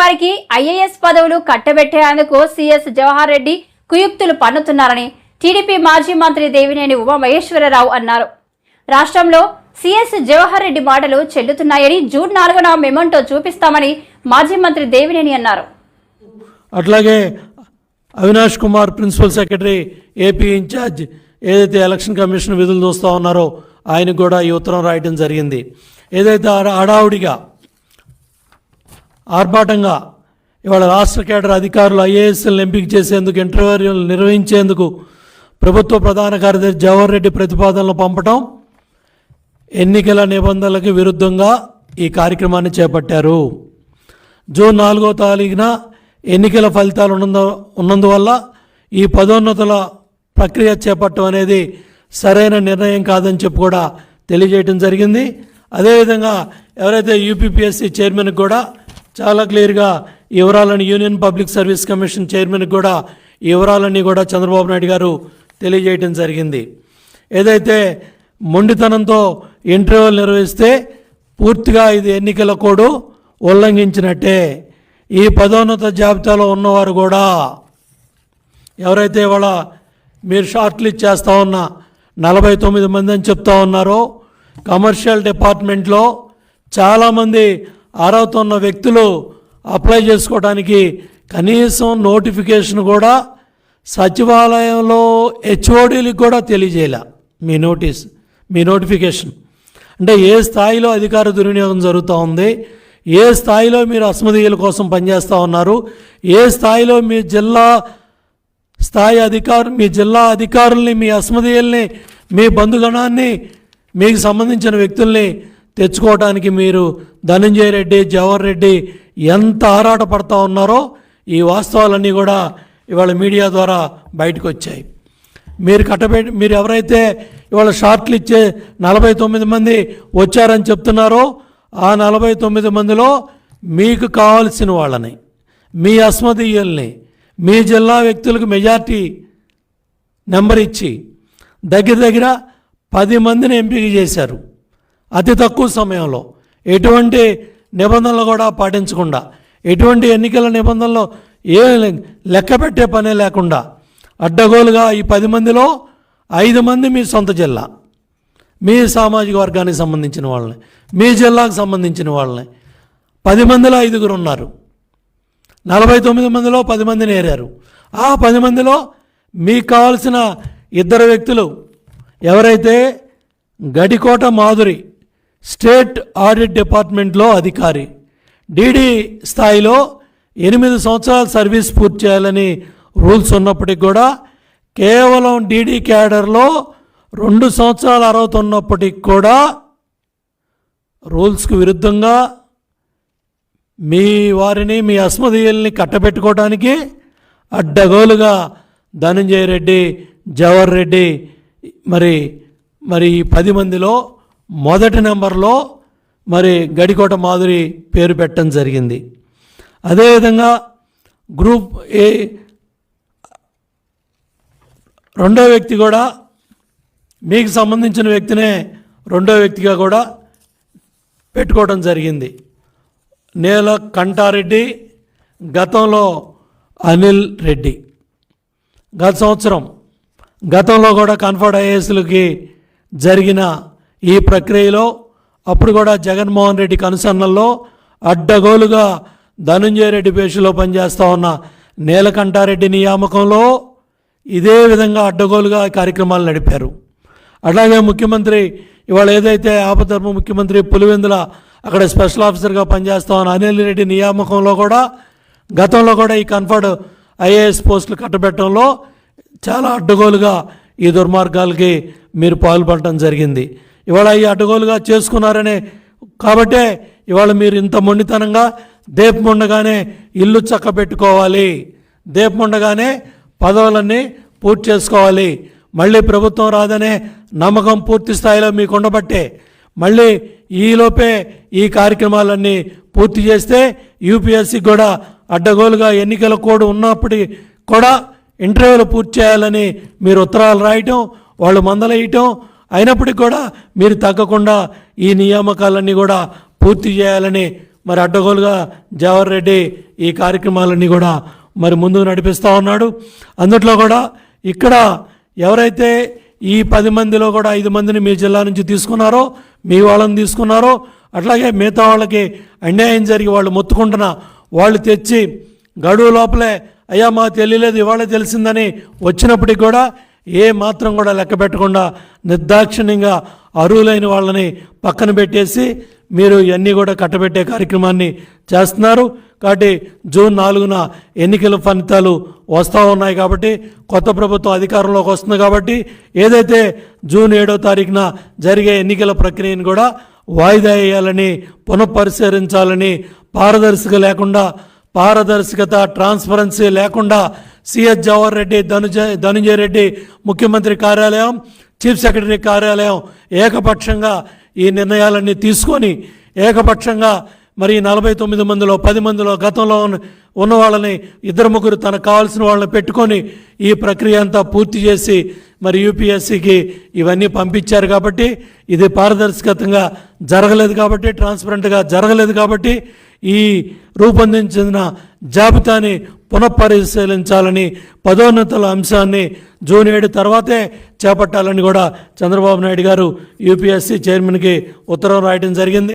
వారికి ఐఏఎస్ పదవులు కట్టబెట్టేందుకు సీఎస్ జవహర్ రెడ్డి కుయుక్తులు పన్నుతున్నారని టీడీపీ మాజీ మంత్రి దేవినేని ఉమామహేశ్వరరావు అన్నారు. రాష్ట్రంలో సీఎస్ జవహర్ రెడ్డి మాటలు చెల్లుతున్నాయని జూన్ నాలుగున మెమంటో చూపిస్తామని మాజీ మంత్రి దేవినేని అన్నారు. అట్లాగే Avinash Kumar principal secretary AP incharge ఏదైతే ఎలక్షన్ కమిషన్ విధులు చూస్తూ ఉన్నారో ఆయనకు కూడా ఈ ఉత్తరం రాయడం జరిగింది. ఏదైతే హడావుడిగా ఆర్భాటంగా ఇవాళ రాష్ట్ర కేడర్ అధికారులు ఐఏఎస్ఎల్ని ఎంపిక చేసేందుకు ఇంటర్వ్యూలు నిర్వహించేందుకు ప్రభుత్వ ప్రధాన కార్యదర్శి జవహర్ రెడ్డి ప్రతిపాదనలు పంపటం ఎన్నికల నిబంధనలకు విరుద్ధంగా ఈ కార్యక్రమాన్ని చేపట్టారు. జూన్ నాలుగో తారీఖున ఎన్నికల ఫలితాలు ఉన్నందు ఉన్నందువల్ల ఈ పదోన్నతుల ప్రక్రియ చేపట్టడం అనేది సరైన నిర్ణయం కాదని చెప్పి కూడా తెలియజేయడం జరిగింది. అదేవిధంగా ఎవరైతే యూపీపీఎస్సీ చైర్మన్కి కూడా చాలా క్లియర్గా వివరాలని వివరాలను యూనియన్ పబ్లిక్ సర్వీస్ కమిషన్ చైర్మన్కి కూడా వివరాలన్నీ కూడా చంద్రబాబు నాయుడు గారు తెలియజేయడం జరిగింది. ఏదైతే మొండితనంతో ఇంటర్వ్యూలు నిర్వహిస్తే పూర్తిగా ఇది ఎన్నికల కోడ్ ఉల్లంఘించినట్టే. ఈ పదోన్నత జాబితాలో ఉన్నవారు కూడా ఎవరైతే ఇవాళ మీరు షార్ట్ లిస్ట్ చేస్తూ ఉన్న నలభై తొమ్మిది మంది అని చెప్తా ఉన్నారో కమర్షియల్ డిపార్ట్మెంట్లో చాలామంది ఆరవుతున్న వ్యక్తులు అప్లై చేసుకోవడానికి కనీసం నోటిఫికేషన్ కూడా సచివాలయంలో హెచ్ఓడీలకు కూడా తెలియజేయాల. మీ నోటీస్ మీ నోటిఫికేషన్. అంటే ఏ స్థాయిలో అధికార దుర్వినియోగం జరుగుతూ ఉంది ఏ స్థాయిలో మీరు అస్మదీయుల కోసం పనిచేస్తూ ఉన్నారు ఏ స్థాయిలో మీ జిల్లా స్థాయి అధికారు మీ జిల్లా అధికారుల్ని మీ అస్మదీయుల్ని మీ బంధుగణాన్ని మీకు సంబంధించిన వ్యక్తుల్ని తెచ్చుకోవడానికి మీరు ధనంజయ రెడ్డి జవహర్ రెడ్డి ఎంత ఆరాట పడతా ఉన్నారో ఈ వాస్తవాలన్నీ కూడా ఇవాళ మీడియా ద్వారా బయటకు వచ్చాయి మీరు కట్టబెట్టి మీరు ఎవరైతే ఇవాళ షార్ట్లు ఇచ్చే నలభై తొమ్మిది మంది వచ్చారని చెప్తున్నారో ఆ నలభై తొమ్మిది మందిలో మీకు కావాల్సిన వాళ్ళని మీ అస్మదీయుల్ని మీ జిల్లా వ్యక్తులకు మెజార్టీ నెంబర్ ఇచ్చి దగ్గర దగ్గర పది మందిని ఎంపిక చేశారు. అతి తక్కువ సమయంలో ఎటువంటి నిబంధనలు కూడా పాటించకుండా ఎటువంటి ఎన్నికల నిబంధనలు ఏ లెక్క పెట్టే పనే లేకుండా అడ్డగోలుగా ఈ పది మందిలో ఐదు మంది మీ సొంత జిల్లా మీ సామాజిక వర్గానికి సంబంధించిన వాళ్ళని మీ జిల్లాకు సంబంధించిన వాళ్ళని పది మందిలో ఐదుగురు ఉన్నారు. నలభై తొమ్మిది మందిలో పది మందిని ఏరారు ఆ పది మందిలో మీకు కావాల్సిన ఇద్దరు వ్యక్తులు ఎవరైతే గడికోట మాధురి స్టేట్ ఆడిట్ డిపార్ట్మెంట్లో అధికారి. డీడీ స్థాయిలో ఎనిమిది సంవత్సరాల సర్వీస్ పూర్తి చేయాలని రూల్స్ ఉన్నప్పటికీ కూడా కేవలం డీడీ క్యాడర్లో రెండు సంవత్సరాల అర్హత ఉన్నప్పటికి కూడా రూల్స్కు విరుద్ధంగా మీ వారిని మీ అస్మదీయుల్ని కట్టబెట్టుకోవడానికి అడ్డగోలుగా ధనంజయ రెడ్డి జవహర్ రెడ్డి మరి మరి ఈ పది మందిలో మొదటి నెంబర్లో మరి గడికోట మాధురి పేరు పెట్టడం జరిగింది. అదేవిధంగా గ్రూప్ ఏ రెండో వ్యక్తి కూడా మీకు సంబంధించిన వ్యక్తినే రెండో వ్యక్తిగా కూడా పెట్టుకోవడం జరిగింది. నేల కంటారెడ్డి గతంలో అనిల్ రెడ్డి. గత సంవత్సరం గతంలో కూడా కన్ఫర్డ్ ఐఏఎస్లకి జరిగిన ఈ ప్రక్రియలో అప్పుడు కూడా జగన్మోహన్ రెడ్డి కనుసన్నల్లో అడ్డగోలుగా ధనుంజయ రెడ్డి పేషలో పనిచేస్తూ ఉన్న నీలకంఠారెడ్డి నియామకంలో ఇదే విధంగా అడ్డగోలుగా కార్యక్రమాలు నడిపారు. అలాగే ముఖ్యమంత్రి ఇవాళ ఏదైతే ఆపధర్మ ముఖ్యమంత్రి పులివెందుల అక్కడ స్పెషల్ ఆఫీసర్గా పనిచేస్తా ఉన్న అనిల్ రెడ్డి నియామకంలో కూడా గతంలో కూడా ఈ కన్ఫర్డ్ ఐఏఎస్ పోస్టులు కట్టబెట్టడంలో చాలా అడ్డగోలుగా ఈ దుర్మార్గాలకి మీరు పాల్పడటం జరిగింది. ఇవాళ ఈ అటుగోలుగా చేసుకున్నారనే కాబట్టే ఇవాళ మీరు ఇంత మొండితనంగా దేపముండగానే ఇల్లు చక్కబెట్టుకోవాలి. దేపముండగానే పదవులన్నీ పూర్తి చేసుకోవాలి. మళ్ళీ ప్రభుత్వం రాదనే నమ్మకం పూర్తి స్థాయిలో మీకు ఉండబట్టే మళ్ళీ ఈలోపే ఈ కార్యక్రమాలన్నీ పూర్తి చేస్తే యూపీఎస్సీ కూడా అడ్డగోలుగా ఎన్నికల కోడ్ ఉన్నప్పటికీ కూడా ఇంటర్వ్యూలు పూర్తి చేయాలని మీరు ఉత్తరాలు రాయటం వాళ్ళు మందలేయటం అయినప్పటికీ కూడా మీరు తగ్గకుండా ఈ నియామకాలన్నీ కూడా పూర్తి చేయాలని మరి అడ్డగోలుగా జవహర్ రెడ్డి ఈ కార్యక్రమాలన్నీ కూడా మరి ముందుకు నడిపిస్తూ ఉన్నాడు. అందుట్లో కూడా ఇక్కడ ఎవరైతే ఈ పది మందిలో కూడా ఐదు మందిని మీ జిల్లా నుంచి తీసుకున్నారో మీ వాళ్ళని తీసుకున్నారో అట్లాగే మిగతా వాళ్ళకి అన్యాయం జరిగి వాళ్ళు మొత్తుకుంటున్న వాళ్ళు తెచ్చి గడువు లోపలే అయ్యా మాకు తెలియలేదు ఇవాళ తెలిసిందని వచ్చినప్పటికి కూడా ఏ మాత్రం కూడా లెక్క పెట్టకుండా నిర్దాక్షిణ్యంగా అరువులైన వాళ్ళని పక్కన పెట్టేసి మీరు ఇవన్నీ కూడా కట్టబెట్టే కార్యక్రమాన్ని చేస్తున్నారు. కాబట్టి జూన్ నాలుగున ఎన్నికల ఫలితాలు వస్తూ ఉన్నాయి కాబట్టి కొత్త ప్రభుత్వం అధికారంలోకి వస్తుంది కాబట్టి ఏదైతే జూన్ ఏడో తారీఖున జరిగే ఎన్నికల ప్రక్రియను కూడా వాయిదా వేయాలని పునఃపరిశీలించాలని పారదర్శక లేకుండా పారదర్శకత ట్రాన్స్పరెన్సీ లేకుండా సిఎస్ జవహర్ రెడ్డి ధనుజ ధనుంజయ రెడ్డి ముఖ్యమంత్రి కార్యాలయం చీఫ్ సెక్రటరీ కార్యాలయం ఏకపక్షంగా ఈ నిర్ణయాలన్నీ తీసుకొని ఏకపక్షంగా మరి నలభై తొమ్మిది మందిలో పది మందిలో గతంలో ఉన్న వాళ్ళని ఇద్దరు ముగ్గురు తనకు కావాల్సిన వాళ్ళని పెట్టుకొని ఈ ప్రక్రియ అంతా పూర్తి చేసి మరి యూపీఎస్సికి ఇవన్నీ పంపించారు కాబట్టి ఇది పారదర్శకతంగా జరగలేదు కాబట్టి ట్రాన్స్పరెంట్గా జరగలేదు కాబట్టి ఈ రూపొందించిన జాబితాని పునఃపరిశీలించాలని పదోన్నతుల అంశాన్ని జూన్ ఏడు తర్వాతే చేపట్టాలని కూడా చంద్రబాబు నాయుడు గారు యూపీఎస్సీ చైర్మన్కి ఉత్తరం రాయడం జరిగింది.